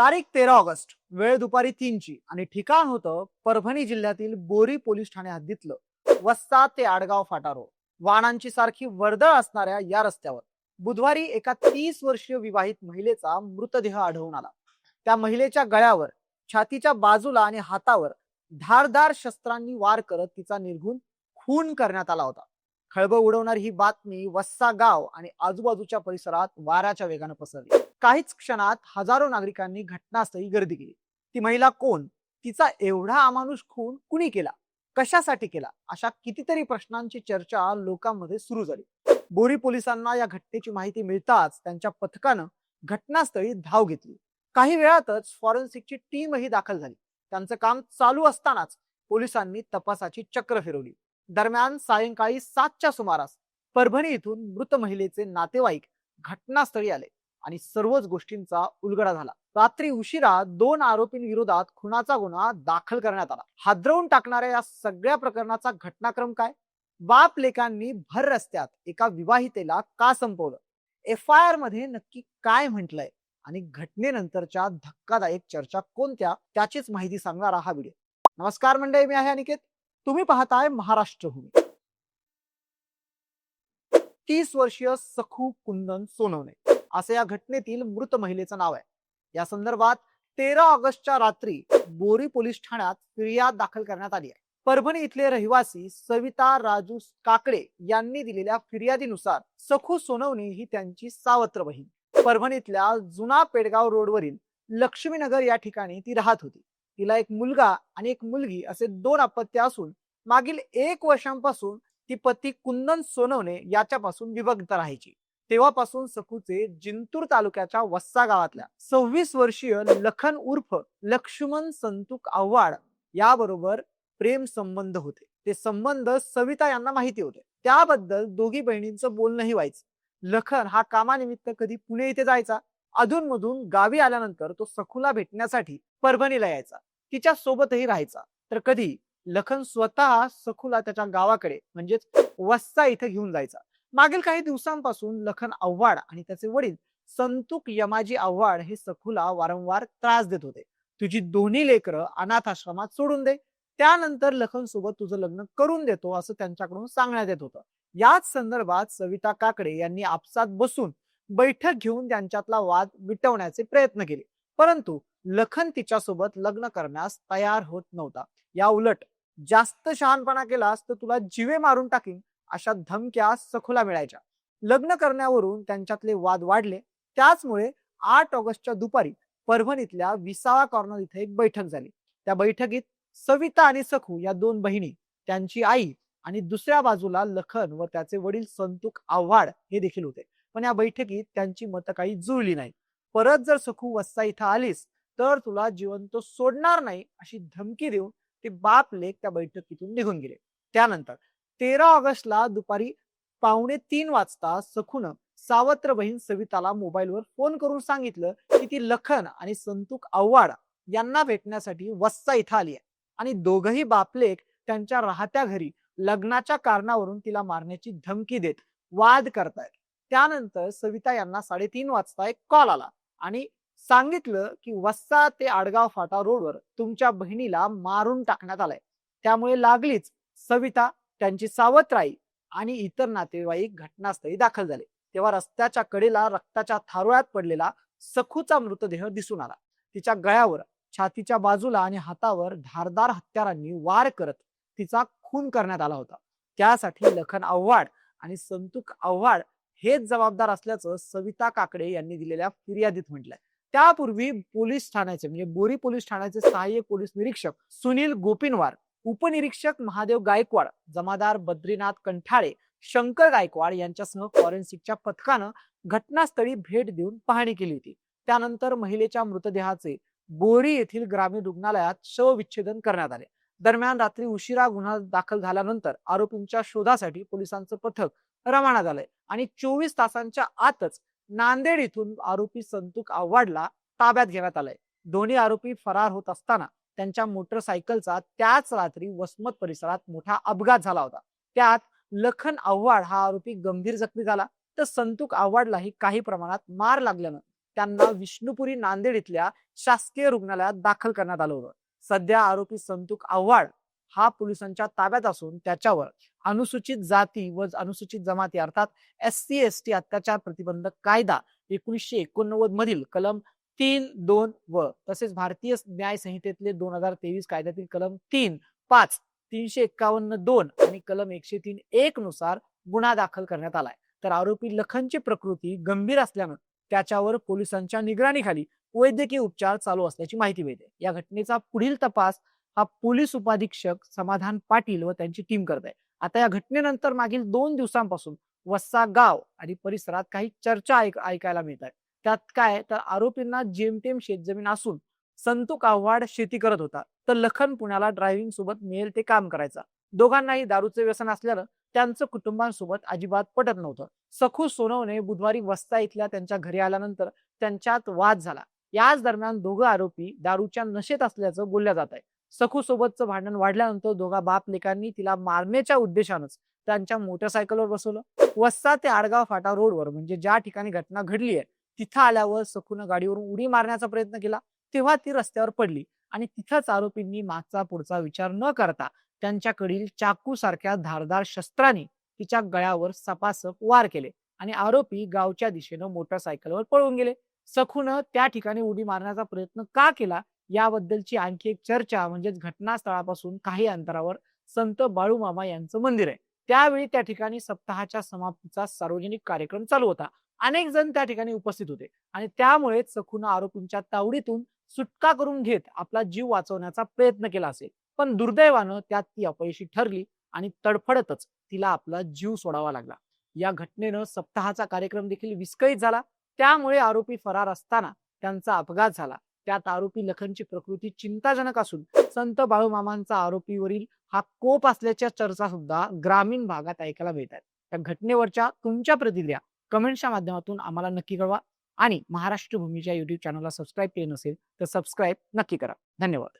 तारीख तेरा ऑगस्ट वेळ दुपारी तीनची. आणि ठिकाण होतं परभणी जिल्ह्यातील बोरी पोलीस ठाणे हद्दीतलं. वस्ता ते आडगाव फाटा रोड. सारखी वर्दळ असणाऱ्या या रस्त्यावर. बुधवारी एका तीस वर्षीय विवाहित महिलेचा मृतदेह आढळून आला. त्या महिलेच्या गळ्यावर छातीच्या बाजूला आणि हातावर धारदार शस्त्रांनी वार करत तिचा निर्घुण खून करण्यात आला होता. खळबळ उडवणारी ही बातमी वस्सा गाव आणि आजूबाजूच्या परिसरात वाऱ्याच्या वेगानं पसरली. काहीच क्षणात हजारो नागरिकांनी घटनास्थळी गर्दी केली. ती महिला कोण? तिचा एवढा अमानुष खून कुणी केला? कशासाठी केला? अशा कितीतरी प्रश्नांची चर्चा लोकांमध्ये सुरू झाली. बोरी पोलिसांना या घटनेची माहिती मिळताच त्यांच्या पथकानं घटनास्थळी धाव घेतली. काही वेळातच फॉरेन्सिकची टीमही दाखल झाली. त्यांचं काम चालू असतानाच पोलिसांनी तपासाची चक्र फिरवली. दरम्यान सायंकाळी सातच्या सुमारास परभणी इथून मृत महिलेचे नातेवाईक घटनास्थळी आले. आणि सर्वच गोष्टींचा उलगडा झाला. रात्री उशिरा दोन आरोपींविरोधात खुनाचा गुन्हा दाखल करण्यात आला. हादरवून टाकणाऱ्या या सगळ्या प्रकरणाचा घटनाक्रम काय? बाप लेकांनी भर रस्त्यात एका विवाहितेला का संपवलं? एफ आय आरमध्ये नक्की काय म्हटलंय? आणि घटनेनंतरच्या धक्कादायक चर्चा कोणत्या? त्याचीच माहिती सांगणारा हा व्हिडिओ. नमस्कार मंडळी मी आहे अनिकेत. तुम्ही पाहताय महाराष्ट्र भूमी. तीस वर्षीय सखू कुंदन सोनवणे. असं या घटनेतील मृत महिलेचं नाव आहे. या संदर्भात तेरा ऑगस्टच्या रात्री बोरी पोलीस ठाण्यात फिर्याद दाखल करण्यात आली आहे. परभणी इथले रहिवासी सविता राजू काकडे यांनी दिलेल्या फिर्यादीनुसार सखू सोनवणी ही त्यांची सावत्र बहीण. परभणीतल्या जुना पेडगाव रोडवरील लक्ष्मीनगर या ठिकाणी ती राहत होती. तिला एक मुलगा आणि एक मुलगी असे दोन अपत्य असून मागील एक वर्षांपासून ती पती कुंदन सोनवणे याच्यापासून विभक्त राहायची. तेव्हापासून सखूचे जिंतूर तालुक्याच्या वस्सा गावातल्या सव्वीस वर्षीय लखन उर्फ लक्ष्मण संतुक आव्हाड याबरोबर प्रेम संबंध होते. ते संबंध सविता यांना माहिती होते. त्याबद्दल दोघी बहिणींचं बोलणंही व्हायचं. लखन हा कामानिमित्त कधी पुणे इथे जायचा? अधूनमधून गावी आल्यानंतर तो सखूला भेटण्यासाठी परभणीला यायचा. तिच्या सोबतही राहायचा. तर कधी लखन स्वतः सखूला त्याच्या गावाकडे म्हणजेच वस्सा इथे घेऊन जायचा. मागील काही दिवसांपासून लखन आव्हाड आणि त्याचे वडील संतुक यमाजी आव्हाड हे सखूला वारंवार त्रास देत होते. तुझी दोन्ही लेकरं अनाथ आश्रमात सोडून दे. त्यानंतर लखन सोबत तुझं लग्न करून देतो असं त्यांच्याकडून सांगण्यात येत होतं. याच संदर्भात सविता काकडे यांनी आपसात बसून बैठक घेऊन त्यांच्यातला वाद मिटवण्याचे प्रयत्न केले. परंतु लखन तिच्यासोबत लग्न करण्यास तयार होत नव्हता. या उलट जास्त शहाणपणा केलास तर तुला जिवे मारून टाकीन. अशा धमक्या सखोला मिळायच्या. लग्न करण्यावरून त्यांच्यातले वाद वाढले. त्याचमुळे आठ ऑगस्टच्या दुपारी परभणीतल्या विसावा कॉर्नर इथे एक बैठक झाली. त्या बैठकीत सविता आणि सखू या दोन बहिणी त्यांची आई आणि दुसऱ्या बाजूला लखन व त्याचे वडील संतुक आव्हाड हे देखील होते. पण या बैठकीत त्यांची मतं काही जुळली नाही परत जर सखू वस्सा इथं आलीस तर तुला जिवंत सोडणार नाही अशी धमकी देऊन ते बाप लेख त्या बैठकीतून निघून गेले. त्यानंतर तेरा ऑगस्टला दुपारी पावणे तीन वाजता सखून सावत्र बहीण सविताला मोबाईलवर फोन करून सांगितलं की ती लखन आणि संतुक आव्हाड यांना भेटण्यासाठी वस्सा इथं आली आहे. आणि दोघही बापलेक त्यांच्या राहत्या घरी लग्नाच्या कारणावरून तिला मारण्याची धमकी देत वाद करतायत. त्यानंतर सविता यांना साडेतीन वाजता एक कॉल आला आणि सांगितलं की वस्सा ते आडगाव फाटा रोडवर तुमच्या बहिणीला मारून टाकण्यात आलंय. त्यामुळे लागलीच सविता त्यांची सावत्राई आणि इतर नातेवाईक घटनास्थळी दाखल झाले. तेव्हा रस्त्याच्या कडेला रक्ताच्या थारोळ्यात पडलेला सखूचा मृतदेह दिसून आला. तिच्या गळ्यावर छातीच्या बाजूला आणि हातावर धारदार हत्यारांनी वार करत तिचा खून करण्यात आला होता. त्यासाठी लखन आव्हाड आणि संतुक आव्हाड हेच जबाबदार असल्याचं सविता काकडे यांनी दिलेल्या फिर्यादीत म्हटलंय. त्यापूर्वी पोलीस ठाण्याचे म्हणजे बोरी पोलीस ठाण्याचे सहाय्यक पोलीस निरीक्षक सुनील गोपिनवार उपनिरीक्षक महादेव गायकवाड जमादार बद्रीनाथ कंठाळे शंकर गायकवाड यांच्यासह फॉरेन्सिकच्या पथकानं घटनास्थळी भेट देऊन पाहणी केली होती. त्यानंतर महिलेच्या मृतदेहाचे बोरी येथील ग्रामीण रुग्णालयात शवविच्छेदन करण्यात आले. दरम्यान रात्री उशिरा गुन्हा दाखल झाल्यानंतर आरोपींच्या शोधासाठी पोलिसांचं पथक रवाना झालंय आणि चोवीस तासांच्या आतच नांदेड इथून आरोपी संतुक आव्हाडला ताब्यात घेण्यात आलंय. दोन्ही आरोपी फरार होत असताना त्यांच्या मोटरसायकलचा त्याच रात्री वसमत परिसरात मोठा अपघात झाला होता. त्यात लखन आव्हाड हा आरोपी गंभीर जखमी झाला तर संतुक आव्हाडलाही काही प्रमाणात मार लागल्यानं त्यांना विष्णुपुरी नांदेड इथल्या शासकीय रुग्णालयात दाखल करण्यात आलं होतं. सध्या आरोपी संतुक आव्हाड हा पोलिसांच्या ताब्यात असून त्याच्यावर अनुसूचित जाती व अनुसूचित जमाती अर्थात एस सी एस टी अत्याचार प्रतिबंधक कायदा एकोणीसशे एकोणनव्वद मधील कलम तीन दोन व. तसेच भारतीय न्याय संहितेतले दोन हजार तेवीस कायद्यातील कलम तीन पाच तीनशे एक्कावन्न दोन आणि कलम एकशे तीन एक नुसार गुन्हा दाखल करण्यात आलाय. तर आरोपी लखनची प्रकृती गंभीर असल्यानं त्याच्यावर पोलिसांच्या निगराणीखाली वैद्यकीय उपचार चालू असल्याची माहिती मिळते. या घटनेचा पुढील तपास हा पोलीस उपाधीक्षक समाधान पाटील व त्यांची टीम करत आहे. आता या घटनेनंतर मागील दोन दिवसांपासून वस्सा गाव आणि परिसरात काही चर्चा ऐकायला मिळत आहेत त्यात काय तर आरोपींना जेमतेम शेतजमीन असून संतू आव्हाड शेती करत होता. तर लखन पुण्याला ड्रायव्हिंग सोबत मिळेल ते काम करायचा. दोघांनाही दारूचे व्यसन असल्यानं त्यांचं कुटुंबांसोबत अजिबात पटत नव्हतं. सखू सोनवणे बुधवारी वस्ता इथल्या त्यांच्या घरी आल्यानंतर त्यांच्यात वाद झाला. याच दरम्यान दोघं आरोपी दारूच्या नशेत असल्याचं बोलल्या जात आहे. सखू सोबतचं भांडण वाढल्यानंतर दोघा बाप लेकांनी तिला मारण्याच्या उद्देशानंच त्यांच्या मोटरसायकलवर बसवलं. वस्ता ते आडगाव फाटा रोडवर म्हणजे ज्या ठिकाणी घटना घडली आहे तिथं आल्यावर सखूनं गाडीवरून उडी मारण्याचा प्रयत्न केला तेव्हा ती रस्त्यावर पडली आणि तिथंच आरोपींनी मागचा पुढचा विचार न करता त्यांच्याकडील चाकू सारख्या धारदार शस्त्राने तिच्या गळ्यावर सपासप वार केले आणि आरोपी गावच्या दिशेनं मोटरसायकलवर पळून गेले. सखूनं त्या ठिकाणी उडी मारण्याचा प्रयत्न का केला याबद्दलची आणखी एक चर्चा म्हणजेच घटनास्थळापासून काही अंतरावर संत बाळूमामा यांचं मंदिर आहे. त्यावेळी त्या ठिकाणी सप्ताहाच्या समाप्तीचा सार्वजनिक कार्यक्रम चालू होता. अनेक जण त्या ठिकाणी उपस्थित होते. आणि त्यामुळे चखून आरोपींच्या तावडीतून सुटका करून घेत आपला जीव वाचवण्याचा प्रयत्न केला असेल. पण दुर्दैवानं त्यात ती अपयशी ठरली आणि तडफडतच तिला आपला जीव सोडावा लागला. या घटनेनं सप्ताहाचा कार्यक्रम देखील विस्कळीत झाला. त्यामुळे आरोपी फरार असताना त्यांचा अपघात झाला. त्यात आरोपी लखनची प्रकृती चिंताजनक असून संत बाळूमामांचा आरोपीवरील हा कोप असल्याच्या चर्चा सुद्धा ग्रामीण भागात ऐकायला मिळतात. त्या घटनेवरच्या तुमच्या प्रतिक्रिया कमेंटच्या माध्यमातून आम्हाला नक्की कळवा आणि महाराष्ट्र भूमीच्या युट्यूब चॅनलला सबस्क्राईब केले नसेल तर सबस्क्राईब नक्की करा. धन्यवाद.